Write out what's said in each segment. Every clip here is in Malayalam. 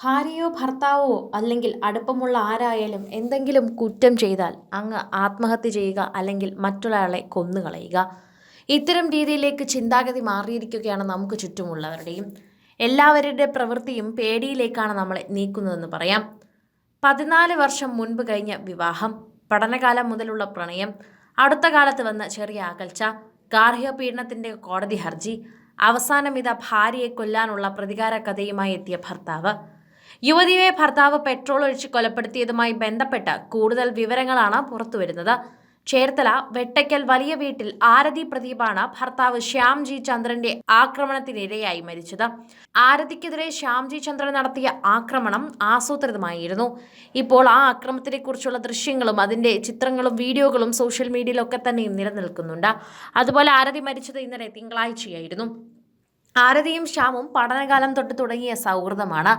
ഭാര്യയോ ഭർത്താവോ അല്ലെങ്കിൽ അടുപ്പമുള്ള ആരായാലും എന്തെങ്കിലും കുറ്റം ചെയ്താൽ അങ്ങ് ആത്മഹത്യ ചെയ്യുക അല്ലെങ്കിൽ മറ്റൊരാളെ കൊന്നുകളയുക. ഇത്തരം രീതിയിലേക്ക് ചിന്താഗതി മാറിയിരിക്കുകയാണ് നമുക്ക് ചുറ്റുമുള്ളവരുടെയും. എല്ലാവരുടെ പ്രവൃത്തിയും പേടിയിലേക്കാണ് നമ്മളെ നീക്കുന്നതെന്ന് പറയാം. പതിനാല് വർഷം മുൻപ് കഴിഞ്ഞ വിവാഹം പഠനകാലം മുതലുള്ള പ്രണയം അടുത്ത കാലത്ത് വന്ന ചെറിയ അകൽച്ച ഗാർഹിക പീഡനത്തിന്റെ കോടതി ഹർജി അവസാനം ഇതാ ഭാര്യയെ കൊല്ലാനുള്ള പ്രതികാര കഥയുമായി എത്തിയ ഭർത്താവ് യുവതിയെ ഭർത്താവ് പെട്രോൾ ഒഴിച്ച് കൊലപ്പെടുത്തിയതുമായി ബന്ധപ്പെട്ട് കൂടുതൽ വിവരങ്ങളാണ് പുറത്തുവരുന്നത്. ചേർത്തല വെട്ടയ്ക്കൽ വലിയ വീട്ടിൽ ആരതി പ്രദീപാണ് ഭർത്താവ് ശ്യാംജി ചന്ദ്രന്റെ ആക്രമണത്തിനിരയായി മരിച്ചത്. ആരതിക്കെതിരെ ശ്യാംജി ചന്ദ്രൻ നടത്തിയ ആക്രമണം ആസൂത്രിതമായിരുന്നു. ഇപ്പോൾ ആ അക്രമത്തിനെക്കുറിച്ചുള്ള ദൃശ്യങ്ങളും അതിന്റെ ചിത്രങ്ങളും വീഡിയോകളും സോഷ്യൽ മീഡിയയിലൊക്കെ തന്നെ നിലനിൽക്കുന്നുണ്ട്. അതുപോലെ ആരതി മരിച്ചത് ഇന്നലെ തിങ്കളാഴ്ചയായിരുന്നു. ആരതിയും ശ്യാമും പഠനകാലം തൊട്ട് തുടങ്ങിയ സൗഹൃദമാണ്.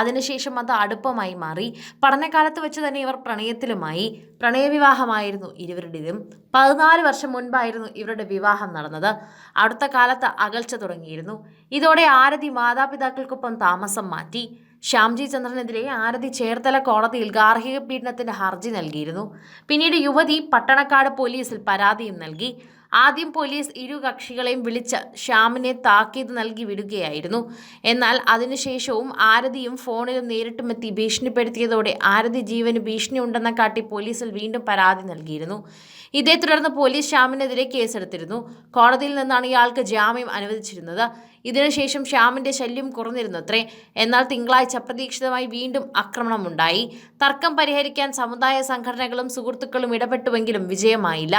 അതിനുശേഷം അത് അടുപ്പമായി മാറി. പഠനകാലത്ത് വെച്ച് തന്നെ ഇവർ പ്രണയത്തിലുമായി. പ്രണയവിവാഹമായിരുന്നു ഇരുവരുടേതും. പതിനാല് വർഷം മുൻപായിരുന്നു ഇവരുടെ വിവാഹം നടന്നത്. അടുത്ത കാലത്ത് അകൽച്ച തുടങ്ങിയിരുന്നു. ഇതോടെ ആരതി മാതാപിതാക്കൾക്കൊപ്പം താമസം മാറ്റി. ശ്യാംജി ചന്ദ്രനെതിരെ ആരതി ചേർത്തല കോടതിയിൽ ഗാർഹിക പീഡനത്തിന്റെ ഹർജി നൽകിയിരുന്നു. പിന്നീട് യുവതി പട്ടണക്കാട് പോലീസിൽ പരാതിയും നൽകി. ആദ്യം പോലീസ് ഇരു കക്ഷികളെയും വിളിച്ച് ശ്യാമിനെ താക്കീത് നൽകി വിടുകയായിരുന്നു. എന്നാൽ അതിനുശേഷവും ആരതിയും ഫോണിലും നേരിട്ടുമെത്തി ഭീഷണിപ്പെടുത്തിയതോടെ ആരതി ജീവന് ഭീഷണി ഉണ്ടെന്ന കാട്ടി പോലീസിൽ വീണ്ടും പരാതി നൽകിയിരുന്നു. ഇതേ തുടർന്ന് പോലീസ് ശ്യാമിനെതിരെ കേസെടുത്തിരുന്നു. കോടതിയിൽ നിന്നാണ് ഇയാൾക്ക് ജാമ്യം അനുവദിച്ചിരുന്നത്. ഇതിനുശേഷം ശ്യാമിന്റെ ശല്യം കുറഞ്ഞിരുന്നത്രേ. എന്നാൽ തിങ്കളാഴ്ച അപ്രതീക്ഷിതമായി വീണ്ടും ആക്രമണമുണ്ടായി. തർക്കം പരിഹരിക്കാൻ സമുദായ സംഘടനകളും സുഹൃത്തുക്കളും ഇടപെട്ടുവെങ്കിലും വിജയമായില്ല.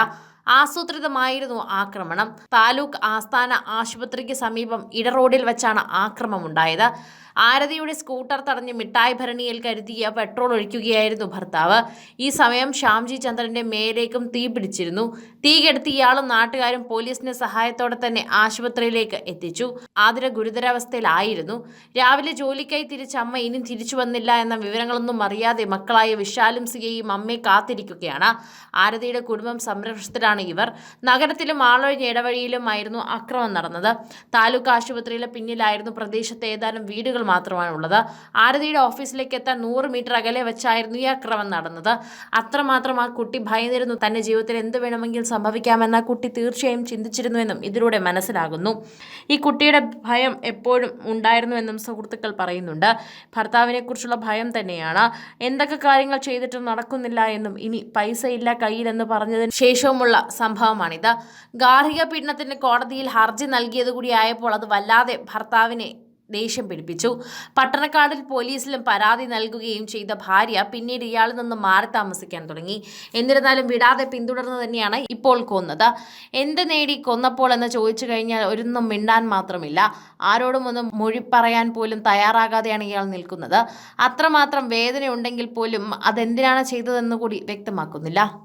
ആസൂത്രിതമായിരുന്നു ആക്രമണം. താലൂക്ക് ആസ്ഥാന ആശുപത്രിക്ക് സമീപം ഇടറോഡിൽ വെച്ചാണ് ആക്രമണമുണ്ടായത് ആരതിയുടെ സ്കൂട്ടർ തടഞ്ഞ് മിഠായി ഭരണിയിൽ കരുതിയ പെട്രോൾ ഒഴിക്കുകയായിരുന്നു ഭർത്താവ്. ഈ സമയം ശ്യാംജി ചന്ദ്രന്റെ മേലേക്കും തീ പിടിച്ചിരുന്നു. തീ കെടുത്തി ഇയാളും നാട്ടുകാരും പോലീസിന്റെ സഹായത്തോടെ തന്നെ ആശുപത്രിയിലേക്ക് എത്തിച്ചു. ആതിര ഗുരുതരാവസ്ഥയിലായിരുന്നു. രാവിലെ ജോലിക്കായി തിരിച്ച അമ്മ ഇനി തിരിച്ചു വന്നില്ല എന്ന വിവരങ്ങളൊന്നും അറിയാതെ മക്കളായ വിശാലും സിയെയും അമ്മയെ കാത്തിരിക്കുകയാണ്. ആരതിയുടെ കുടുംബം സംരക്ഷണത്തിലാണ് ഇവർ നഗരത്തിലും ആളൊഴിഞ്ഞ ഇടവഴിയിലുമായിരുന്നു അക്രമം നടന്നത്. താലൂക്ക് ആശുപത്രിയിലെ പിന്നിലായിരുന്നു പ്രദേശത്തെ ഏതാനും വീടുകൾ മാത്രമാണ് ഉള്ളത് ആരതിയുടെ ഓഫീസിലേക്ക് എത്താൻ നൂറ് മീറ്റർ അകലെ വെച്ചായിരുന്നു ഈ അക്രമം നടന്നത്. അത്രമാത്രം ആ കുട്ടി ഭയന്നിരുന്നു. തന്റെ ജീവിതത്തിൽ എന്ത് വേണമെങ്കിലും സംഭവിക്കാമെന്ന് ആ കുട്ടി തീർച്ചയായും ചിന്തിച്ചിരുന്നുവെന്നും ഇതിലൂടെ മനസ്സിലാകുന്നു. ഈ കുട്ടിയുടെ ഭയം എപ്പോഴും ഉണ്ടായിരുന്നുവെന്നും സുഹൃത്തുക്കൾ പറയുന്നുണ്ട്. ഭർത്താവിനെ കുറിച്ചുള്ള ഭയം തന്നെയാണ്. എന്തൊക്കെ കാര്യങ്ങൾ ചെയ്തിട്ടും നടക്കുന്നില്ല എന്നും ഇനി പൈസ ഇല്ല കയ്യിലെന്ന് പറഞ്ഞതിന് ശേഷവുമുള്ള സംഭവമാണിത് ഗാർഹിക പീഡനത്തിന് കോടതിയിൽ ഹർജി നൽകിയത് കൂടി ആയപ്പോൾ അത് വല്ലാതെ ഭർത്താവിനെ ദേഷ്യം പിടിപ്പിച്ചു. പട്ടണക്കാടിൽ പോലീസിലും പരാതി നൽകുകയും ചെയ്ത ഭാര്യ പിന്നീട് ഇയാളിൽ നിന്ന് മാറി താമസിക്കാൻ തുടങ്ങി. എന്നിരുന്നാലും വിടാതെ പിന്തുടർന്ന് തന്നെയാണ് ഇപ്പോൾ കൊന്നത്. എന്ത് നേടി കൊന്നപ്പോൾ എന്ന് ചോദിച്ചു കഴിഞ്ഞാൽ ഒരൊന്നും മിണ്ടാൻ മാത്രമില്ല. ആരോടും ഒന്നും മൊഴി പറയാൻ പോലും തയ്യാറാകാതെയാണ് ഇയാൾ നിൽക്കുന്നത്. അത്രമാത്രം വേദന ഉണ്ടെങ്കിൽ പോലും അതെന്തിനാണ് ചെയ്തതെന്ന് കൂടി വ്യക്തമാക്കുന്നില്ല.